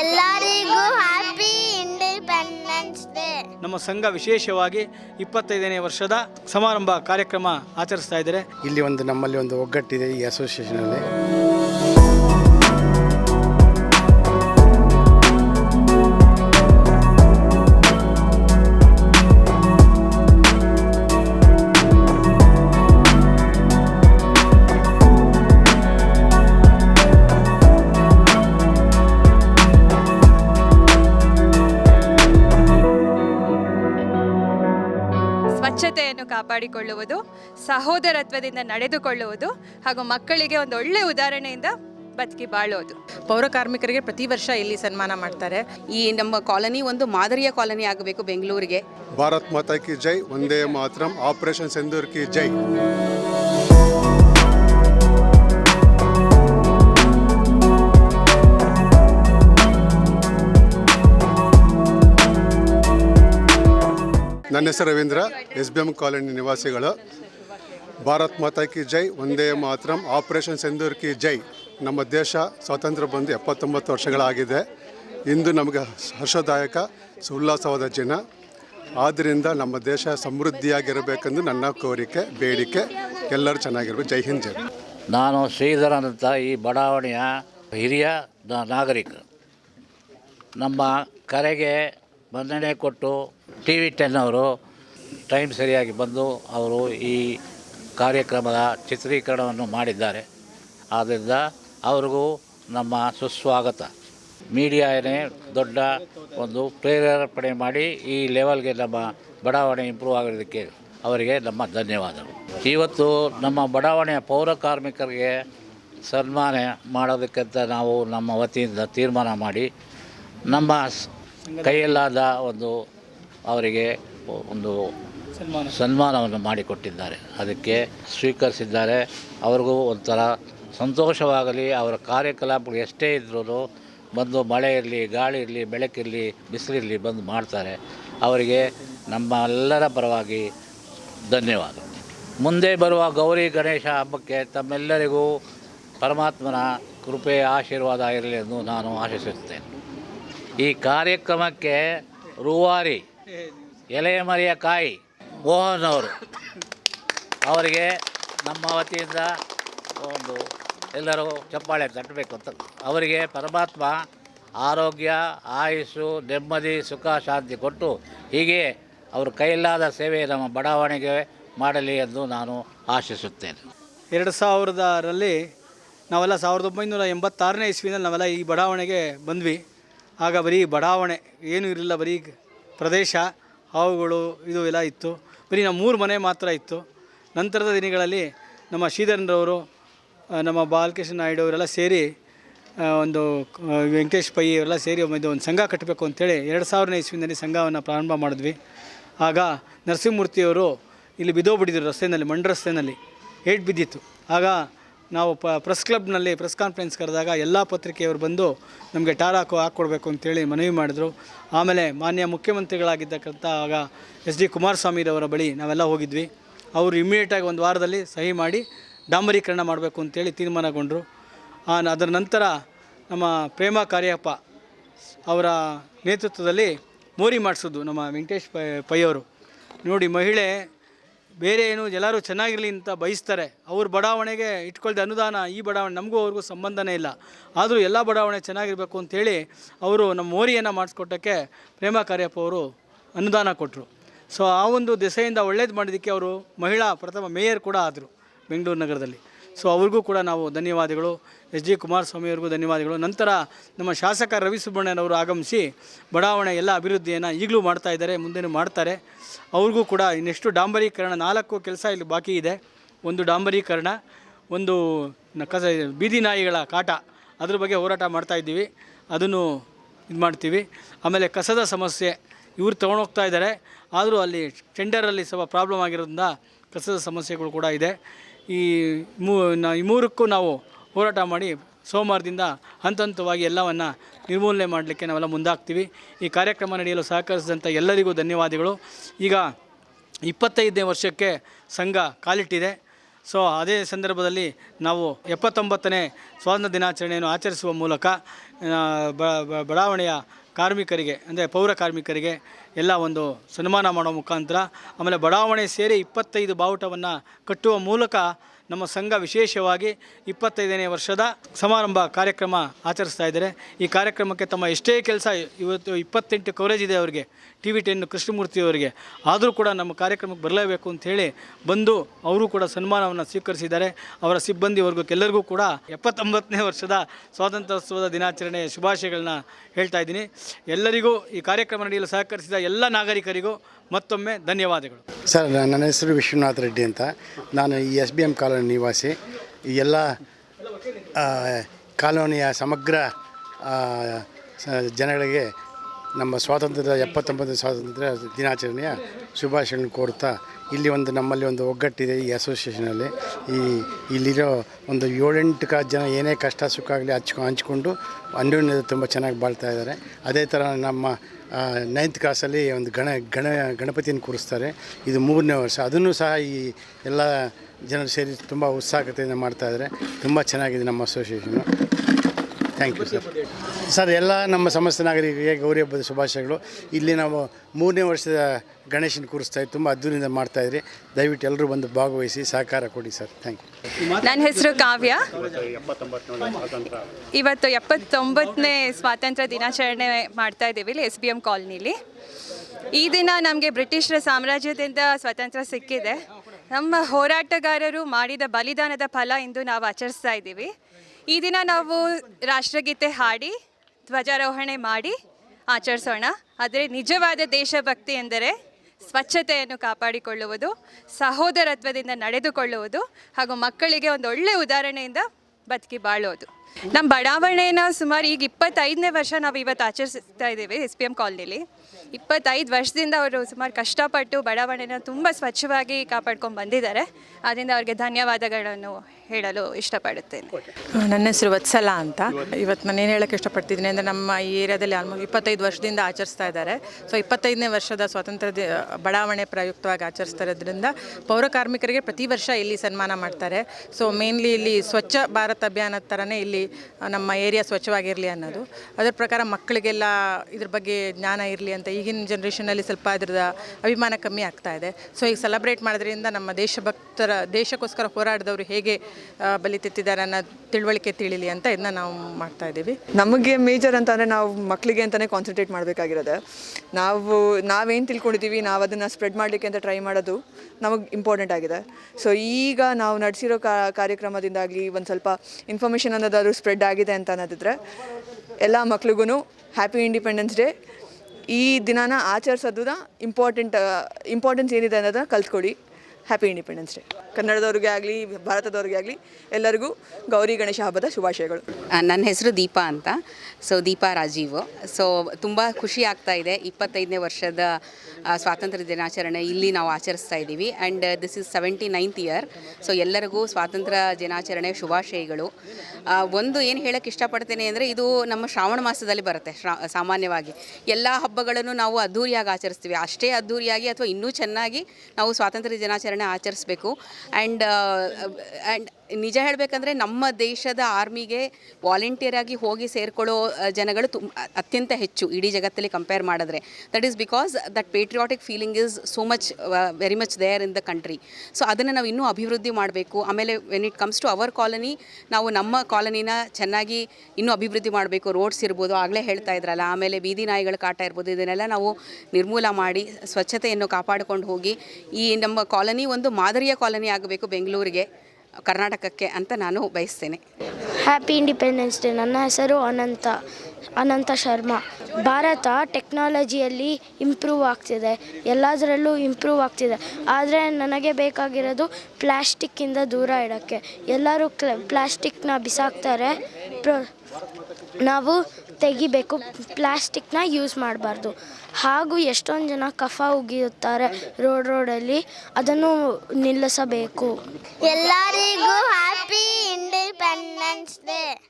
ಎಲ್ಲರಿಗೂ happy independence day ನಮ್ಮ ಸಂಘ ವಿಶೇಷವಾಗಿ ಇಪ್ಪತ್ತೈದನೇ ವರ್ಷದ ಸಮಾರಂಭ ಕಾರ್ಯಕ್ರಮ ಆಚರಿಸ್ತಾ ಇದ್ದಾರೆ. ಇಲ್ಲಿ ಒಂದು ನಮ್ಮಲ್ಲಿ ಒಂದು ಒಗ್ಗಟ್ಟಿದೆ ಈ ಅಸೋಸಿಯೇಷನಲ್ಲಿ ಸ್ವಚ್ಛತೆಯನ್ನು ಕಾಪಾಡಿಕೊಳ್ಳುವುದು ಸಹೋದರತ್ವದಿಂದ ನಡೆದುಕೊಳ್ಳುವುದು ಹಾಗೂ ಮಕ್ಕಳಿಗೆ ಒಂದು ಒಳ್ಳೆಯ ಉದಾಹರಣೆಯಿಂದ ಬದುಕಿ ಬಾಳೋದು. ಪೌರ ಕಾರ್ಮಿಕರಿಗೆ ಪ್ರತಿ ವರ್ಷ ಇಲ್ಲಿ ಸನ್ಮಾನ ಮಾಡ್ತಾರೆ. ಈ ನಮ್ಮ ಕಾಲೋನಿ ಒಂದು ಮಾದರಿಯ ಕಾಲೋನಿ ಆಗಬೇಕು ಬೆಂಗಳೂರಿಗೆ. ಭಾರತ್ ಮಾತಾ ಕಿ ಜೈ ಒಂದೇ ಮಾತ್ರ ಆಪರೇಷನ್ ಸಿಂಧೂರ್ ಕಿ ಜೈ. ನನ್ನ ಹೆಸರು Ravindra, S B M colony ನಿವಾಸಿಗಳು. ಭಾರತ್ ಮಾತಾ ಕಿ ಜೈ ಒಂದೇ ಮಾತ್ರಂ. ಆಪರೇಷನ್ ಸಿಂಧೂರ್ ಕಿ ಜೈ. ನಮ್ಮ ದೇಶ ಸ್ವಾತಂತ್ರ್ಯ ಬಂದು ಎಪ್ಪತ್ತೊಂಬತ್ತು ವರ್ಷಗಳಾಗಿದೆ. ಇಂದು ನಮಗೆ ಹರ್ಷದಾಯಕ ಉಲ್ಲಾಸವಾದ ಜನ ಆದ್ದರಿಂದ ನಮ್ಮ ದೇಶ ಸಮೃದ್ಧಿಯಾಗಿರಬೇಕೆಂದು ನನ್ನ ಕೋರಿಕೆ, ಬೇಡಿಕೆ. ಎಲ್ಲರೂ ಚೆನ್ನಾಗಿರ್ಬೇಕು. ಜೈ ಹಿಂದ್, ಜೈ ನಾನು ಶ್ರೀಧರ ಅಂತ ಈ ಬಡಾವಣೆಯ ಹಿರಿಯ ನಾಗರಿಕ. ನಮ್ಮ ಕರೆಗೆ ಮನ್ನಣೆ ಕೊಟ್ಟು ಟಿ ವಿ ಟೆನ್ ಅವರು ಟೈಮ್ ಸರಿಯಾಗಿ ಬಂದು ಅವರು ಈ ಕಾರ್ಯಕ್ರಮದ ಚಿತ್ರೀಕರಣವನ್ನು ಮಾಡಿದ್ದಾರೆ. ಆದ್ದರಿಂದ ಅವ್ರಿಗೂ ನಮ್ಮ ಸುಸ್ವಾಗತ. ಮೀಡಿಯಾನೇ ದೊಡ್ಡ ಒಂದು ಪ್ರೇರೇಪಣೆ ಮಾಡಿ ಈ ಲೆವೆಲ್ಗೆ ನಮ್ಮ ಬಡಾವಣೆ ಇಂಪ್ರೂವ್ ಆಗಿರೋದಕ್ಕೆ ಅವರಿಗೆ ನಮ್ಮ ಧನ್ಯವಾದಗಳು. ಇವತ್ತು ನಮ್ಮ ಬಡಾವಣೆಯ ಪೌರ ಕಾರ್ಮಿಕರಿಗೆ ಸನ್ಮಾನ ಮಾಡೋದಕ್ಕಂತ ನಾವು ನಮ್ಮ ವತಿಯಿಂದ ತೀರ್ಮಾನ ಮಾಡಿ ನಮ್ಮ ಕೈಯಲ್ಲಾದ ಒಂದು ಅವರಿಗೆ ಒಂದು ಸನ್ಮಾನವನ್ನು ಮಾಡಿಕೊಟ್ಟಿದ್ದಾರೆ. ಅದಕ್ಕೆ ಸ್ವೀಕರಿಸಿದ್ದಾರೆ. ಅವ್ರಿಗೂ ಒಂಥರ ಸಂತೋಷವಾಗಲಿ ಅವರ ಕಾರ್ಯಕಲಾಪಗಳು ಎಷ್ಟೇ ಇದ್ರೂ ಬಂದು ಮಳೆ ಇರಲಿ ಗಾಳಿ ಇರಲಿ ಬೆಳಕಿರಲಿ ಬಿಸಿಲಿರಲಿ ಬಂದು ಮಾಡ್ತಾರೆ. ಅವರಿಗೆ ನಮ್ಮ ಎಲ್ಲರ ಪರವಾಗಿ ಧನ್ಯವಾದ. ಮುಂದೆ ಬರುವ ಗೌರಿ ಗಣೇಶ ಹಬ್ಬಕ್ಕೆ ತಮ್ಮೆಲ್ಲರಿಗೂ ಪರಮಾತ್ಮನ ಕೃಪೆ ಆಶೀರ್ವಾದ ಇರಲಿ ಎಂದು ನಾನು ಆಶಿಸುತ್ತೇನೆ. ಈ ಕಾರ್ಯಕ್ರಮಕ್ಕೆ ರೂವಾರಿ ಎಲೆಯ ಮರಿಯ ಕಾಯಿ, ಮೋಹನ್ ಅವರು. ಅವರಿಗೆ ನಮ್ಮ ವತಿಯಿಂದ ಒಂದು ಎಲ್ಲರೂ ಚಪ್ಪಾಳೆ ತಟ್ಟಬೇಕು ಅಂತ. ಅವರಿಗೆ ಪರಮಾತ್ಮ ಆರೋಗ್ಯ, ಆಯುಸ್ಸು, ನೆಮ್ಮದಿ, ಸುಖ, ಶಾಂತಿ ಕೊಟ್ಟು ಹೀಗೆ ಅವ್ರ ಕೈಲಾದ ಸೇವೆ ನಮ್ಮ ಬಡಾವಣೆಗೆ ಮಾಡಲಿ ಎಂದು ನಾನು ಆಶಿಸುತ್ತೇನೆ. ಎರಡು ಸಾವಿರದರಲ್ಲಿ ನಾವೆಲ್ಲ ಸಾವಿರದ ಒಂಬೈನೂರ ಎಂಬತ್ತಾರನೇ ಇಸ್ವಿನಲ್ಲಿ ನಾವೆಲ್ಲ ಈ ಬಡಾವಣೆಗೆ ಬಂದ್ವಿ. ಆಗ ಬರೀ ಬಡಾವಣೆ, ಏನೂ ಇರಲಿಲ್ಲ, ಬರೀ ಪ್ರದೇಶ, ಹಾವುಗಳು, ಇದು ಎಲ್ಲ ಇತ್ತು. ಬರೀ ನಮ್ಮ ಮೂರು ಮನೆ ಮಾತ್ರ ಇತ್ತು. ನಂತರದ ದಿನಗಳಲ್ಲಿ ನಮ್ಮ ಶ್ರೀಧರನ್ರವರು ನಮ್ಮ ಬಾಲಕೃಷ್ಣ ನಾಯ್ಡು ಅವರೆಲ್ಲ ಸೇರಿ ಒಂದು ವೆಂಕಟೇಶ್ ಪೈ ಅವರೆಲ್ಲ ಸೇರಿ ಒಂದು ಒಂದು ಸಂಘ ಕಟ್ಟಬೇಕು ಅಂತೇಳಿ ಎರಡು ಸಾವಿರನೇ ಇಸ್ವಿನಲ್ಲಿ ಸಂಘವನ್ನು ಪ್ರಾರಂಭ ಮಾಡಿದ್ವಿ. ಆಗ ನರಸಿಂಹಮೂರ್ತಿಯವರು ಇಲ್ಲಿ ಬಿದ್ದೋಗ್ಬಿಟ್ಟಿದ್ರು ರಸ್ತೆಯಲ್ಲಿ ಮಂಡ್ ರಸ್ತೆಯಲ್ಲಿ, ಏಟ್ ಬಿದ್ದಿತ್ತು. ಆಗ ನಾವು ಪ ಪ್ರೆಸ್ ಕ್ಲಬ್ನಲ್ಲಿ ಪ್ರೆಸ್ ಕಾನ್ಫರೆನ್ಸ್ ಕರೆದಾಗ ಎಲ್ಲ ಪತ್ರಿಕೆಯವರು ಬಂದು ನಮಗೆ ಟಾರ್ ಹಾಕು ಹಾಕ್ಕೊಡ್ಬೇಕು ಅಂತೇಳಿ ಮನವಿ ಮಾಡಿದರು. ಆಮೇಲೆ ಮಾನ್ಯ ಮುಖ್ಯಮಂತ್ರಿಗಳಾಗಿದ್ದಕ್ಕಂಥ ಆಗ ಎಸ್ ಡಿ ಕುಮಾರಸ್ವಾಮಿರವರ ಬಳಿ ನಾವೆಲ್ಲ ಹೋಗಿದ್ವಿ. ಅವರು ಇಮ್ಮಿಡಿಯೇಟಾಗಿ ಒಂದು ವಾರದಲ್ಲಿ ಸಹಿ ಮಾಡಿ ಡಾಂಬರೀಕರಣ ಮಾಡಬೇಕು ಅಂತೇಳಿ ತೀರ್ಮಾನಗೊಂಡರು. ಅದರ ನಂತರ ನಮ್ಮ ಪ್ರೇಮ ಕಾರ್ಯಪ್ಪ ಅವರ ನೇತೃತ್ವದಲ್ಲಿ ಮೋರಿ ಮಾಡಿಸೋದು ನಮ್ಮ ವೆಂಕಟೇಶ್ ಪೈ, ಪೈಯವರು. ನೋಡಿ ಮಹಿಳೆ ಬೇರೆ ಏನು ಎಲ್ಲರೂ ಚೆನ್ನಾಗಿರಲಿ ಅಂತ ಬಯಸ್ತಾರೆ. ಅವ್ರ ಬಡಾವಣೆಗೆ ಇಟ್ಕೊಳ್ದೆ ಅನುದಾನ ಈ ಬಡಾವಣೆ ನಮಗೂ ಅವ್ರಿಗೂ ಸಂಬಂಧನೇ ಇಲ್ಲ. ಆದರೂ ಎಲ್ಲ ಬಡಾವಣೆ ಚೆನ್ನಾಗಿರಬೇಕು ಅಂತೇಳಿ ಅವರು ನಮ್ಮ ಮೋರಿಯನ್ನು ಮಾಡಿಸ್ಕೊಟ್ಟಕ್ಕೆ ಪ್ರೇಮ ಕಾರ್ಯಪ್ಪ ಅವರು ಅನುದಾನ ಕೊಟ್ಟರು ಸೊ ಆ ಒಂದು ದಿಸೆಯಿಂದ ಒಳ್ಳೇದು ಮಾಡಿದ್ದಕ್ಕೆ ಅವರು ಮಹಿಳಾ ಪ್ರಥಮ ಮೇಯರ್ ಕೂಡ ಆದರು ಬೆಂಗಳೂರು ನಗರದಲ್ಲಿ. ಸೊ ಅವ್ರಿಗೂ ಕೂಡ ನಾವು ಧನ್ಯವಾದಗಳು. ಎಸ್ ಜಿ ಕುಮಾರಸ್ವಾಮಿ ಅವ್ರಿಗೂ ಧನ್ಯವಾದಗಳು. ನಂತರ ನಮ್ಮ ಶಾಸಕ ರವಿ ಸುಬ್ಬಣ್ಣನವರು ಆಗಮಿಸಿ ಬಡಾವಣೆ ಎಲ್ಲ ಅಭಿವೃದ್ಧಿಯನ್ನು ಈಗಲೂ ಮಾಡ್ತಾ ಇದ್ದಾರೆ, ಮುಂದೆನೂ ಮಾಡ್ತಾರೆ. ಅವ್ರಿಗೂ ಕೂಡ ಇನ್ನೆಷ್ಟು ಡಾಂಬರೀಕರಣ, ನಾಲ್ಕು ಕೆಲಸ ಇಲ್ಲಿ ಬಾಕಿ ಇದೆ. ಒಂದು ಡಾಂಬರೀಕರಣ, ಒಂದು ಕಸ, ಬೀದಿ ನಾಯಿಗಳ ಕಾಟ, ಅದ್ರ ಬಗ್ಗೆ ಹೋರಾಟ ಮಾಡ್ತಾ ಇದ್ದೀವಿ. ಅದನ್ನು ಇದು ಮಾಡ್ತೀವಿ. ಆಮೇಲೆ ಕಸದ ಸಮಸ್ಯೆ, ಇವರು ತೊಗೊಂಡೋಗ್ತಾ ಇದ್ದಾರೆ. ಆದರೂ ಅಲ್ಲಿ ಟೆಂಡರಲ್ಲಿ ಸ್ವಲ್ಪ ಪ್ರಾಬ್ಲಮ್ ಆಗಿರೋದ್ರಿಂದ ಕಸದ ಸಮಸ್ಯೆಗಳು ಕೂಡ ಇದೆ. ಈ ಮೂ ಈ ಮೂರಕ್ಕೂ ನಾವು ಹೋರಾಟ ಮಾಡಿ ಸೋಮವಾರದಿಂದ ಹಂತ ಹಂತವಾಗಿ ಎಲ್ಲವನ್ನು ನಿರ್ಮೂಲನೆ ಮಾಡಲಿಕ್ಕೆ ನಾವೆಲ್ಲ ಮುಂದಾಗ್ತೀವಿ. ಈ ಕಾರ್ಯಕ್ರಮ ನಡೆಯಲು ಸಹಕರಿಸಿದಂಥ ಎಲ್ಲರಿಗೂ ಧನ್ಯವಾದಗಳು. ಈಗ ಇಪ್ಪತ್ತೈದನೇ ವರ್ಷಕ್ಕೆ ಸಂಘ ಕಾಲಿಟ್ಟಿದೆ. ಸೊ ಅದೇ ಸಂದರ್ಭದಲ್ಲಿ ನಾವು ಎಪ್ಪತ್ತೊಂಬತ್ತನೇ ಸ್ವಾತಂತ್ರ್ಯ ದಿನಾಚರಣೆಯನ್ನು ಆಚರಿಸುವ ಮೂಲಕ ಬಡಾವಣೆಯ ಕಾರ್ಮಿಕರಿಗೆ, ಅಂದರೆ ಪೌರ ಕಾರ್ಮಿಕರಿಗೆ ಎಲ್ಲ ಒಂದು ಸನ್ಮಾನ ಮಾಡೋ ಮುಖಾಂತರ, ಆಮೇಲೆ ಬಡಾವಣೆ ಸೇರಿ ಇಪ್ಪತ್ತೈದು ಬಾವುಟವನ್ನು ಕಟ್ಟುವ ಮೂಲಕ ನಮ್ಮ ಸಂಘ ವಿಶೇಷವಾಗಿ ಇಪ್ಪತ್ತೈದನೇ ವರ್ಷದ ಸಮಾರಂಭ ಕಾರ್ಯಕ್ರಮ ಆಚರಿಸ್ತಾ ಇದ್ದಾರೆ. ಈ ಕಾರ್ಯಕ್ರಮಕ್ಕೆ ತಮ್ಮ ಎಷ್ಟೇ ಕೆಲಸ, ಇವತ್ತು ಇಪ್ಪತ್ತೆಂಟು ಕವರೇಜ್ ಇದೆ ಅವರಿಗೆ ಟಿ ವಿ ಟೆನ್ ಕೃಷ್ಣಮೂರ್ತಿಯವರಿಗೆ ಆದರೂ ಕೂಡ ನಮ್ಮ ಕಾರ್ಯಕ್ರಮಕ್ಕೆ ಬರಲೇಬೇಕು ಅಂತ ಹೇಳಿ ಬಂದು ಅವರು ಕೂಡ ಸನ್ಮಾನವನ್ನು ಸ್ವೀಕರಿಸಿದ್ದಾರೆ. ಅವರ ಸಿಬ್ಬಂದಿವರೆಗೂ ಎಲ್ಲರಿಗೂ ಕೂಡ ಎಪ್ಪತ್ತೊಂಬತ್ತನೇ ವರ್ಷದ ಸ್ವಾತಂತ್ರ್ಯೋತ್ಸವದ ದಿನಾಚರಣೆಯ ಶುಭಾಶಯಗಳನ್ನ ಹೇಳ್ತಾ ಇದ್ದೀನಿ. ಎಲ್ಲರಿಗೂ ಈ ಕಾರ್ಯಕ್ರಮ ನಡೆಯಲು ಸಹಕರಿಸಿದ ಎಲ್ಲ ನಾಗರಿಕರಿಗೂ ಮತ್ತೊಮ್ಮೆ ಧನ್ಯವಾದಗಳು. ಸರ್ ನನ್ನ ಹೆಸರು ವಿಶ್ವನಾಥ್ ರೆಡ್ಡಿ ಅಂತ. ನಾನು ಈ ಎಸ್ ಬಿ ಎಂ ಕಾಲೋನಿ ನಿವಾಸಿ. ಈ ಎಲ್ಲ ಕಾಲೋನಿಯ ಸಮಗ್ರ ಜನಗಳಿಗೆ ನಮ್ಮ ಸ್ವಾತಂತ್ರ್ಯದ ಎಪ್ಪತ್ತೊಂಬತ್ತು ಸ್ವಾತಂತ್ರ್ಯ ದಿನಾಚರಣೆಯ ಶುಭಾಶಯಗಳನ್ನು ಕೋರ್ತಾ ಇಲ್ಲಿ ಒಂದು ನಮ್ಮಲ್ಲಿ ಒಂದು ಒಗ್ಗಟ್ಟಿದೆ ಈ ಅಸೋಸಿಯೇಷನಲ್ಲಿ. ಈ ಇಲ್ಲಿರೋ ಒಂದು ಏಳೆಂಟು ಕ ಜನ ಏನೇ ಕಷ್ಟ ಸುಖ ಆಗಲಿ ಹಚ್ಕೊ ಹಂಚ್ಕೊಂಡು ಅನ್ಯೋನ್ಯತೆ ತುಂಬ ಚೆನ್ನಾಗಿ ಬಾಳ್ತಾ ಇದ್ದಾರೆ. ಅದೇ ಥರ ನಮ್ಮ ನೈನ್ತ್ ಕ್ಲಾಸಲ್ಲಿ ಒಂದು ಗಣ ಗಣ, ಗಣಪತಿಯನ್ನು ಕೂರಿಸ್ತಾರೆ. ಇದು ಮೂರನೇ ವರ್ಷ. ಅದನ್ನು ಸಹ ಈ ಎಲ್ಲ ಜನರು ಸೇರಿ ತುಂಬ ಉತ್ಸಾಹತೆಯಿಂದ ಮಾಡ್ತಾಯಿದ್ದಾರೆ ತುಂಬ ಚೆನ್ನಾಗಿದೆ ನಮ್ಮ association thank you sir sir ಎಲ್ಲ ನಮ್ಮ ಸಮಸ್ತ ನಾಗರಿಕರಿಗೆ ಗೌರಿ ಹಬ್ಬದ ಶುಭಾಶಯಗಳು. ಇಲ್ಲಿ ನಾವು ಮೂರನೇ ವರ್ಷದ ಗಣೇಶನ ಕೂರಿಸ್ತಾ ತುಂಬ ಮಾಡ್ತಾ ಮಾಡ್ತಾಯಿದ್ರಿ ದಯವಿಟ್ಟು ಎಲ್ಲರೂ ಬಂದು ಭಾಗವಹಿಸಿ, ಸಹಕಾರ ಕೊಡಿ ಸರ್ ಥ್ಯಾಂಕ್ ಯು ನನ್ನ ಹೆಸರು ಕಾವ್ಯ. ಇವತ್ತು ಎಪ್ಪತ್ತೊಂಬತ್ತನೇ ಸ್ವಾತಂತ್ರ್ಯ ದಿನಾಚರಣೆ ಮಾಡ್ತಾ ಇದ್ದೀವಿ ಇಲ್ಲಿ ಎಸ್ ಬಿ ಎಂ ಕಾಲೋನಿಲಿ. ಈ ದಿನ ನಮಗೆ ಬ್ರಿಟಿಷರ ಸಾಮ್ರಾಜ್ಯದಿಂದ ಸ್ವಾತಂತ್ರ್ಯ ಸಿಕ್ಕಿದೆ. ನಮ್ಮ ಹೋರಾಟಗಾರರು ಮಾಡಿದ ಬಲಿದಾನದ ಫಲ ಇಂದು ನಾವು ಆಚರಿಸ್ತಾ ಇದ್ದೀವಿ. ಈ ದಿನ ನಾವು ರಾಷ್ಟ್ರಗೀತೆ ಹಾಡಿ, ಧ್ವಜಾರೋಹಣೆ ಮಾಡಿ ಆಚರಿಸೋಣ. ಆದರೆ ನಿಜವಾದ ದೇಶಭಕ್ತಿ ಎಂದರೆ ಸ್ವಚ್ಛತೆಯನ್ನು ಕಾಪಾಡಿಕೊಳ್ಳುವುದು, ಸಹೋದರತ್ವದಿಂದ ನಡೆದುಕೊಳ್ಳುವುದು ಹಾಗೂ ಮಕ್ಕಳಿಗೆ ಒಂದು ಒಳ್ಳೆಯ ಉದಾಹರಣೆಯಿಂದ ಬದುಕಿ ಬಾಳೋದು. ನಮ್ಮ ಬಡಾವಣೆನ ಸುಮಾರು ಈಗ ಇಪ್ಪತ್ತೈದನೇ ವರ್ಷ ನಾವು ಇವತ್ತು ಆಚರಿಸ್ತಾ ಇದ್ದೀವಿ ಎಸ್ ಪಿ ಎಂ ಕಾಲನಿಲಿ. ಇಪ್ಪತ್ತೈದು ವರ್ಷದಿಂದ ಅವರು ಸುಮಾರು ಕಷ್ಟಪಟ್ಟು ಬಡಾವಣೆನ ತುಂಬ ಸ್ವಚ್ಛವಾಗಿ ಕಾಪಾಡ್ಕೊಂಡು ಬಂದಿದ್ದಾರೆ. ಅದರಿಂದ ಅವ್ರಿಗೆ ಧನ್ಯವಾದಗಳನ್ನು ಹೇಳಲು ಇಷ್ಟಪಡುತ್ತೇನೆ. ನನ್ನ ಹೆಸರು ವತ್ಸಲ ಅಂತ. ಇವತ್ತು ನಾನು ಏನು ಹೇಳೋಕ್ಕೆ ಇಷ್ಟಪಡ್ತಿದ್ದೀನಿ ಅಂದರೆ ನಮ್ಮ ಈ ಏರಿಯಾದಲ್ಲಿ ಆಲ್ಮೋಸ್ಟ್ ಇಪ್ಪತ್ತೈದು ವರ್ಷದಿಂದ ಆಚರಿಸ್ತಾ ಇದ್ದಾರೆ. ಸೊ ಇಪ್ಪತ್ತೈದನೇ ವರ್ಷದ ಸ್ವಾತಂತ್ರ್ಯ ಬಡಾವಣೆ ಪ್ರಯುಕ್ತವಾಗಿ ಆಚರಿಸ್ತಾ ಇರೋದ್ರಿಂದ ಪೌರ ಕಾರ್ಮಿಕರಿಗೆ ಪ್ರತಿ ವರ್ಷ ಇಲ್ಲಿ ಸನ್ಮಾನ ಮಾಡ್ತಾರೆ. ಸೊ ಮೇನ್ಲಿ ಇಲ್ಲಿ ಸ್ವಚ್ಛ ಭಾರತ ಅಭಿಯಾನದ ಥರನೇ ಇಲ್ಲಿ ನಮ್ಮ ಏರಿಯಾ ಸ್ವಚ್ಛವಾಗಿರಲಿ ಅನ್ನೋದು. ಅದರ ಪ್ರಕಾರ ಮಕ್ಕಳಿಗೆಲ್ಲ ಇದ್ರ ಬಗ್ಗೆ ಜ್ಞಾನ ಇರಲಿ ಅಂತ ಈಗಿನ ಜನ್ರೇಷನಲ್ಲಿ ಸ್ವಲ್ಪ ಅದ್ರದ್ದು ಅಭಿಮಾನ ಕಮ್ಮಿ ಆಗ್ತಾ ಇದೆ. ಸೊ ಈಗ ಸೆಲೆಬ್ರೇಟ್ ಮಾಡೋದ್ರಿಂದ ನಮ್ಮ ದೇಶಭಕ್ತರ, ದೇಶಕ್ಕೋಸ್ಕರ ಹೋರಾಡಿದವರು ಹೇಗೆ ಬಲಿ ತೆತ್ತಿದ್ದಾರೆ ಅನ್ನೋ ತಿಳುವಳಿಕೆ ತಿಳಿಲಿ ಅಂತ ಇದನ್ನ ನಾವು ಮಾಡ್ತಾ ಇದ್ದೀವಿ. ನಮಗೆ ಮೇಜರ್ ಅಂತಂದರೆ ನಾವು ಮಕ್ಕಳಿಗೆ ಅಂತಲೇ ಕಾನ್ಸಂಟ್ರೇಟ್ ಮಾಡಬೇಕಾಗಿರೋದೆ. ನಾವು, ನಾವೇನು ತಿಳ್ಕೊಂಡಿದ್ದೀವಿ, ನಾವು ಅದನ್ನು ಸ್ಪ್ರೆಡ್ ಮಾಡಲಿಕ್ಕೆ ಅಂತ ಟ್ರೈ ಮಾಡೋದು ನಮಗೆ ಇಂಪಾರ್ಟೆಂಟ್ ಆಗಿದೆ. ಸೊ ಈಗ ನಾವು ನಡೆಸಿರೋ ಕಾರ್ಯಕ್ರಮದಿಂದಾಗಲಿ ಒಂದು ಸ್ವಲ್ಪ ಇನ್ಫಾರ್ಮೇಷನ್ ಅನ್ನೋದಾದ್ರೂ ಸ್ಪ್ರೆಡ್ ಆಗಿದೆ ಅಂತ ಅನ್ನೋದಿದ್ರೆ ಎಲ್ಲ ಮಕ್ಳಿಗೂ ಹ್ಯಾಪಿ ಇಂಡಿಪೆಂಡೆನ್ಸ್ ಡೇ. ಈ ದಿನಾನ ಆಚರಿಸೋದನ್ನ ಇಂಪಾರ್ಟೆಂಟ್ ಇಂಪಾರ್ಟೆನ್ಸ್ ಏನಿದೆ ಅನ್ನೋದನ್ನ ಕಲ್ತ್ಕೊಳ್ಳಿ. ಹ್ಯಾಪಿ ಇಂಡಿಪೆಂಡೆನ್ಸ್ ಡೇ ಕನ್ನಡದವ್ರಿಗೆ ಆಗಲಿ, ಭಾರತದವ್ರಿಗೆ ಆಗಲಿ, ಎಲ್ಲರಿಗೂ ಗೌರಿ ಗಣೇಶ ಹಬ್ಬದ ಶುಭಾಶಯಗಳು. ನನ್ನ ಹೆಸರು ದೀಪಾ ಅಂತ. ಸೊ ದೀಪಾ ರಾಜೀವ್. ಸೊ ತುಂಬ ಖುಷಿ ಆಗ್ತಾ ಇದೆ. ಇಪ್ಪತ್ತೈದನೇ ವರ್ಷದ ಸ್ವಾತಂತ್ರ್ಯ ದಿನಾಚರಣೆ ಇಲ್ಲಿ ನಾವು ಆಚರಿಸ್ತಾ ಇದ್ದೀವಿ. And this is seventy ninth year so ಎಲ್ಲರಿಗೂ ಸ್ವಾತಂತ್ರ್ಯ ದಿನಾಚರಣೆ ಶುಭಾಶಯಗಳು. ಒಂದು ಏನು ಹೇಳಕ್ಕೆ ಇಷ್ಟಪಡ್ತೇನೆ ಅಂದರೆ ಇದು ನಮ್ಮ ಶ್ರಾವಣ ಮಾಸದಲ್ಲಿ ಬರುತ್ತೆ, ಶ್ರಾ, ಸಾಮಾನ್ಯವಾಗಿ. ಎಲ್ಲ ಹಬ್ಬಗಳನ್ನು ನಾವು ಅದ್ಧೂರಿಯಾಗಿ ಆಚರಿಸ್ತೀವಿ. ಅಷ್ಟೇ ಅದ್ಧೂರಿಯಾಗಿ ಅಥವಾ ಇನ್ನೂ ಚೆನ್ನಾಗಿ ನಾವು ಸ್ವಾತಂತ್ರ್ಯ ದಿನಾಚರಣೆ ಆಚರಿಸಬೇಕು. ಆ್ಯಂಡ್ ಆ್ಯಂಡ್ ನಿಜ ಹೇಳಬೇಕಂದ್ರೆ ನಮ್ಮ ದೇಶದ ಆರ್ಮಿಗೆ ವಾಲಂಟಿಯರ್ ಆಗಿ ಹೋಗಿ ಸೇರ್ಕೊಳ್ಳೋ ಜನಗಳು ಅತ್ಯಂತ ಹೆಚ್ಚು ಇಡೀ ಜಗತ್ತಲ್ಲಿ ಕಂಪೇರ್ ಮಾಡಿದ್ರೆ. That is because that patriotic feeling is so much very much there in the country so ಅದನ್ನು ನಾವು ಇನ್ನೂ ಅಭಿವೃದ್ಧಿ ಮಾಡಬೇಕು. ಆಮೇಲೆ when it comes to our colony ನಾವು ನಮ್ಮ ಕಾಲನಿನ ಚೆನ್ನಾಗಿ ಇನ್ನೂ ಅಭಿವೃದ್ಧಿ ಮಾಡಬೇಕು. ರೋಡ್ಸ್ ಇರ್ಬೋದು, ಆಗಲೇ ಹೇಳ್ತಾ ಇದ್ರಲ್ಲ. ಆಮೇಲೆ ಬೀದಿ ನಾಯಿಗಳ ಕಾಟ ಇರ್ಬೋದು, ಇದನ್ನೆಲ್ಲ ನಾವು ನಿರ್ಮೂಲ ಮಾಡಿ, ಸ್ವಚ್ಛತೆಯನ್ನು ಕಾಪಾಡಿಕೊಂಡು ಹೋಗಿ ಈ ನಮ್ಮ ಕಾಲನಿ ಒಂದು ಮಾದರಿಯ ಕಾಲನಿ ಆಗಬೇಕು ಬೆಂಗಳೂರಿಗೆ. ಕರ್ನಾಟಕಕ್ಕೆ ಅಂತ ನಾನು ಬಯಸ್ತೇನೆ. ಹ್ಯಾಪಿ ಇಂಡಿಪೆಂಡೆನ್ಸ್ ಡೇ ನನ್ನ ಹೆಸರು ಅನಂತ ಅನಂತ ಶರ್ಮಾ. ಭಾರತ ಟೆಕ್ನಾಲಜಿಯಲ್ಲಿ ಇಂಪ್ರೂವ್ ಆಗ್ತಿದೆ. ಎಲ್ಲದರಲ್ಲೂ ಇಂಪ್ರೂವ್ ಆಗ್ತಿದೆ. ಆದರೆ ನನಗೆ ಬೇಕಾಗಿರೋದು ಪ್ಲ್ಯಾಸ್ಟಿಕ್ಕಿಂದ ದೂರ ಇಡೋಕ್ಕೆ. ಎಲ್ಲರೂ ಕ್ಲ ಪ್ಲ್ಯಾಸ್ಟಿಕ್ನ ಬಿಸಾಕ್ತಾರೆ. ಪ್ರ ನಾವು ತೆಗಿಬೇಕು. ಪ್ಲಾಸ್ಟಿಕ್ನ ಯೂಸ್ ಮಾಡಬಾರ್ದು. ಹಾಗೂ ಎಷ್ಟೊಂದು ಜನ ಕಫ ಉಗಿಯುತ್ತಾರೆ ರೋಡ್ ರೋಡಲ್ಲಿ. ಅದನ್ನು ನಿಲ್ಲಿಸಬೇಕು. ಎಲ್ಲರಿಗೂ ಹ್ಯಾಪಿ ಇಂಡಿಪೆಂಡೆನ್ಸ್ ಡೇ.